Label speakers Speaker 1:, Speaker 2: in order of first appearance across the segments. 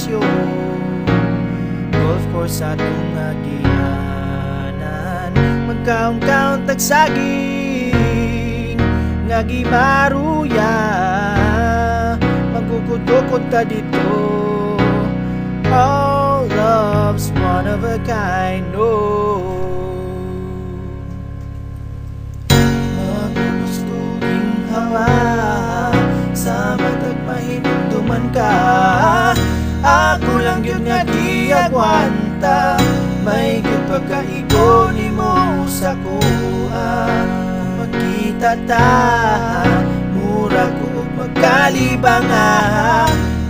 Speaker 1: relasyon Golf course atong agianan Magkaon-kaon tagsaging Nga gimaruya Magkukod-kukod ta dito. All love's one of a kind, no. Magugustong hawa Sa matag mahinumduman ka agwanta May good pagkaigo ni mo sa kuha Magkita ta Mura ko magkalibanga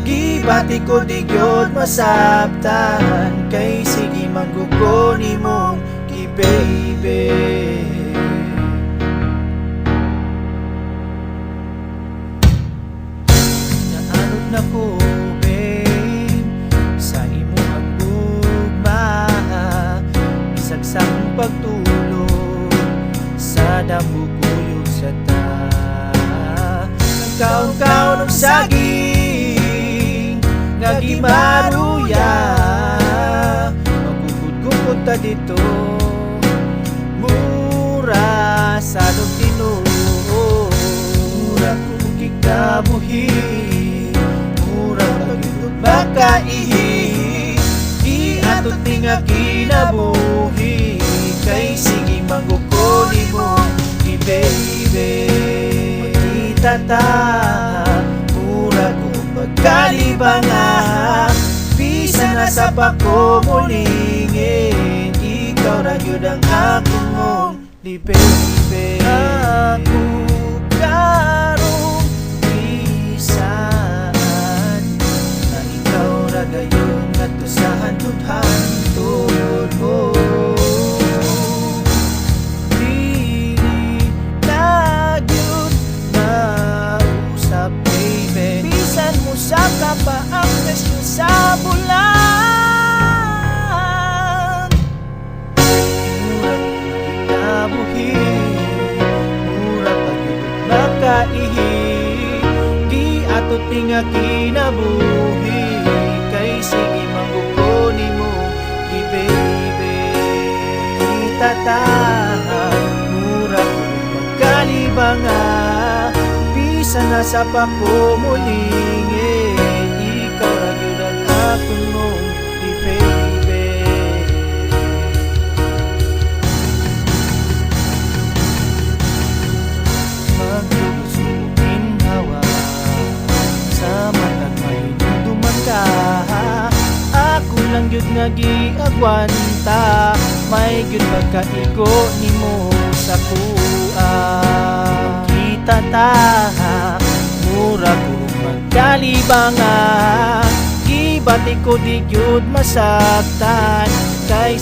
Speaker 1: Gibati ko di gyud masabtan Kay sige manggugo ni mong ki-baby na ko, Isagsang pagtulog Sa damuguyog sa ta Nagkaon-kaon ng saging Nga gimaruya Magugud-gugod ta dito. Mura sa tinuo Mura kung kikabuhi Mura pagitog makaihi Di ato tinga kinabuhi Bisa na sa pakumulingin Ikaw ra gyud ang akong baby Ako ato tinga kinabuhi? Kay sige mangukuni mo Di baby Itatahan Murag kung magkalibanga Bisa na sa pakumulingin Ikaw ra gyud akong Yun nga giagwanta May gyud pagkaigo nimo sa kuha. Kita ta Mura ko magkalibanga Gibati ko di gyud masaktan Kay